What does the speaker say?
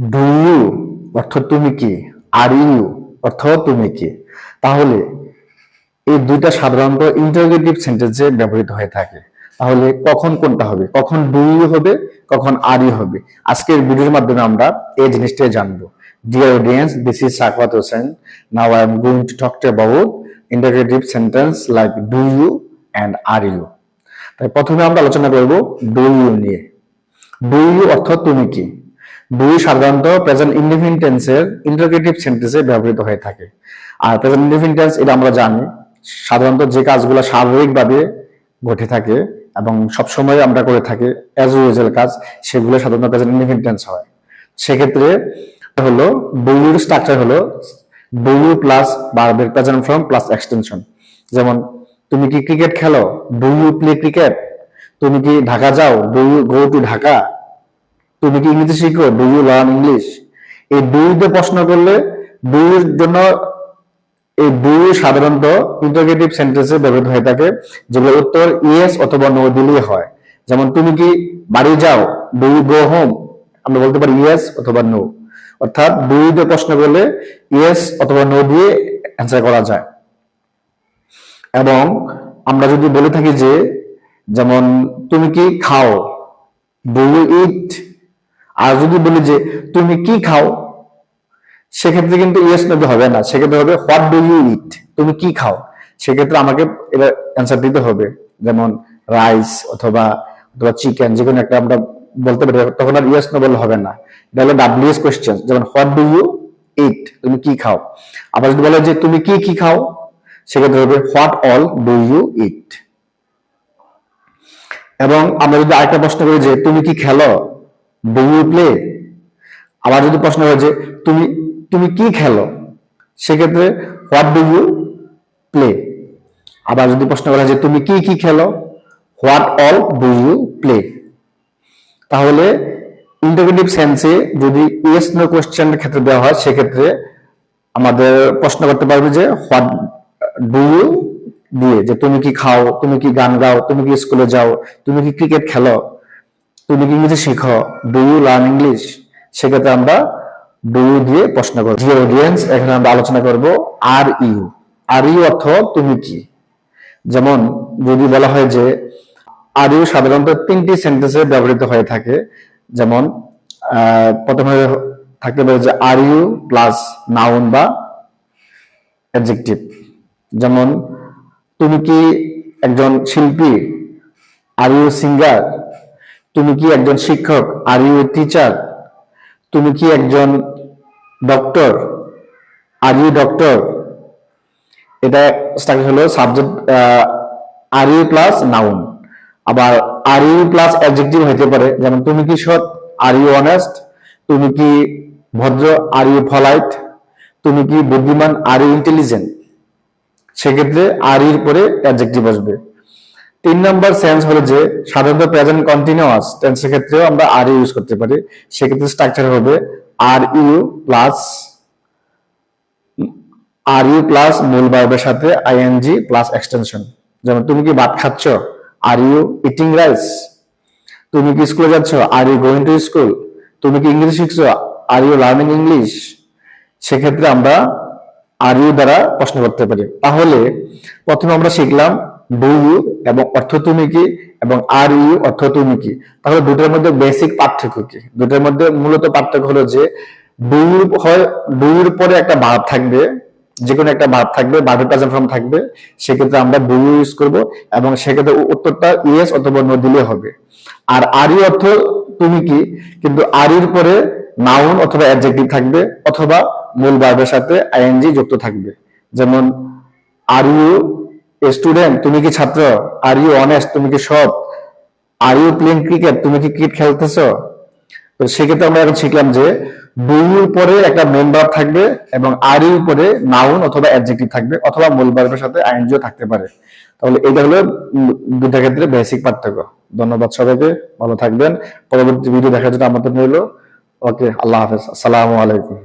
Do you অর্থ তুমি কি? আর ইউ অর্থ তুমি কি? তাহলে এই দুইটা সাধারণত ইন্টারোগেটিভ সেন্টেন্সে ব্যবহৃত হয়ে থাকে। তাহলে কখন কোনটা হবে? কখন ডু ইউ হবে? কখন আর ইউ হবে? আজকের ভিডিওর মাধ্যমে আমরা এই জিনিসটাই জানব। Dear audience this is Sakhawat Hossain now I am going to talk about interrogative sentence like do you and are you তাই প্রথমে আমরা আলোচনা করব ডু ইউ নিয়ে। ডু ইউ অর্থ তুমি কি? ইউ সাধারণত প্রেজেন্ট ইনডিফিনিট টেন্সের ইন্টারোগেটিভ সেন্টেন্সে ব্যবহৃত হয়ে থাকে। আর প্রেজেন্ট ইনডিফিনিট টেন্স এটা আমরা জানি, সাধারণত যে কাজগুলো স্বাভাবিকভাবে ঘটে থাকে এবং সবসময় আমরা করে থাকি অ্যাজ ইউজুয়াল কাজ, সেগুলো সাধারণত প্রেজেন্ট ইনডিফিনিট টেন্স হয়। সেক্ষেত্রে হলো ডু ইউর স্ট্রাকচার হলো ডু ইউ প্লাস বারবের প্রেজেন্ট ফর্ম প্লাস এক্সটেনশন যেমন, তুমি কি ক্রিকেট খেলো? ডু ইউ প্লে ক্রিকেট তুমি কি ঢাকা যাও? Do you go to Dhaka. তুমি কি ইংরেজি শিখো? ডু ইউ লার্ন ইংলিশ এই দুইতে প্রশ্ন করলে, দুইয়ের জন্য এই দুই সাধারণত ইন্টারগেটিভ সেন্টেন্সে ব্যবহৃত হয়ে থাকে, যেগুলো উত্তর ইয়েস অথবা নো দিলেই হয়। যেমন, তুমি কি বাড়ি যাও? ডু ইউ গো হোম আমরা বলতে পারি ইয়েস অথবা নো অর্থাৎ দুইতে প্রশ্ন করলে ইয়েস অথবা নো দিয়ে অ্যান্সার করা যায়। এবং আমরা যদি বলে থাকি যে, যেমন, তুমি কি খাও? ডু ইউ ইট আর যদি বলি যে, তুমি কি খাও? সেক্ষেত্রে কিন্তু ইয়েস নবি হবে না। সেক্ষেত্রে হবে হোয়াট ডু ইউ ইট তুমি কি খাও? সেক্ষেত্রে আমাকে এটা অ্যান্সার দিতে হবে। যেমন রাইস অথবা অথবা চিকেন যে কোনো একটা আমরা বলতে পারি, তখন আর ইয়েস নো হবে না। এটা হলো ডাব্লিউএস কোয়েশ্চেন যেমন হোয়াট ডু ইউ ইট তুমি কি খাও? আবার যদি বলে যে, তুমি কি কি খাও? সেক্ষেত্রে হবে what all do you eat এবং আমরা যদি আরেকটা প্রশ্ন করি যে, তুমি কি খেলো? ডু প্লে আবার যদি প্রশ্ন হয় যে তুমি তুমি কি খেলো? সেক্ষেত্রে হোয়াট ডু ইউ প্লে আবার যদি প্রশ্ন করা যে তুমি কি কি খেলো? What all do you play তাহলে ইন্টারগেটিভ সেন্সে যদি ইয়েস নো কোয়েশ্চেনের ক্ষেত্রে দেওয়া হয়, সেক্ষেত্রে আমাদের প্রশ্ন করতে পারবে যে হোয়াট ডু ইউ দিয়ে, যে তুমি কি খাও, তুমি কি গান গাও, তুমি কি স্কুলে যাও, তুমি কি ক্রিকেট খেলো? তুমি কি ইংরেজি শিখো। ডু ইউ লার্ন ইংলিশ সেক্ষেত্রে আমরা ডু ইউ দিয়ে প্রশ্ন করব। ডিয়ার অডিয়েন্স এখানে আমরা আলোচনা করব আর ইউ আর ইউ অর্থ তুমি কি? যেমন যদি বলা হয় যে আর ইউ সাধারণত তিনটি সেন্টেন্সে ব্যবহৃত হয়ে থাকে। যেমন প্রথমে থাকতে পারে যে আর ইউ প্লাস নাউন বা অ্যাডজেক্টিভ যেমন, তুমি কি একজন শিল্পী? আর ইউ সিঙ্গার তুমি কি একজন শিক্ষক? আর ইউ টিচার তুমি কি একজন ডক্টর আর ইউ ডক্টর এটা স্ট্রাকচার হলো subject are you plus noun আবার আর ইউ প্লাস অ্যাডজেক্টিভ হতে পারে। যেমন তুমি কি সৎ? আর ইউ অনেস্ট তুমি কি ভদ্র? আর ইউ ফলাইট তুমি কি বুদ্ধিমান? আর ইউ ইন্টেলিজেন্ট সেক্ষেত্রে আর ইর পরে অ্যাডজেক্টিভ আসবে। তিন নম্বর সেন্স হলো যে, সাধারণত প্রেজেন্ট কন্টিনিউয়াস টেন্সের ক্ষেত্রেও আমরা আর ইউজ করতে পারি। সেক্ষেত্রে স্ট্রাকচার হবে are you plus are you plus মূল ভার্বের সাথে আইএনজি প্লাস এক্সটেনশন যেমন, তুমি কি ভাত খাচ্ছ? আর ইউ ইটিং রাইস তুমি কি স্কুলে যাচ্ছ? Are you going to school তুমি কি ইংলিশ শিখছো? আর ইউ লার্নিং ইংলিশ সেক্ষেত্রে আমরা আর ইউ দ্বারা প্রশ্ন করতে পারি। তাহলে, প্রথমে আমরা শিখলাম ইউ এবং অর্থ তুমি কি এবং আর ইউ অর্থ তুমি কি তাহলে দুটোর মধ্যে বেসিক পার্থক্য কি? দুটোর মধ্যে মূলত পার্থক্য হলো যে ডু হয় এর পরে একটা ভাব থাকবে যে কোনো একটা ভাব থাকবে ভার্বের প্রেজেন্ট ফর্ম থাকবে, সেক্ষেত্রে আমরা ডু ইউজ করব এবং সেক্ষেত্রে উত্তরটা ইয়েস অথবা নো দিলে হবে। আর আর অর্থ তুমি কি কিন্তু আর এর পরে নাউন অথবা অ্যাডজেক্টিভ থাকবে অথবা মূল ভার্বের সাথে আইএনজি যুক্ত থাকবে। যেমন আর ইউ স্টুডেন্ট তুমি কি ছাত্র? আর ইউ অনেস্ট তুমি কি সৎ? আর ইউ প্লেইং ক্রিকেট তুমি কি ক্রিকেট খেলতেছো? তো সেক্ষেত্রে আমরা এখন শিখলাম যে ডু ইউর পরে একটা মেন ভার্ব থাকবে এবং আর ইউর পরে নাউন অথবা অ্যাডজেক্টিভ থাকবে অথবা মূল ভার্বের সাথে আইএনজিও থাকতে পারে। তাহলে এটা হলো দুটা ক্ষেত্রে বেসিক পার্থক্য। ধন্যবাদ সবাইকে, ভালো থাকবেন। পরবর্তী ভিডিও দেখার জন্য আমাদের রইল। ওকে, আল্লাহ হাফেজ। আসসালামু আলাইকুম।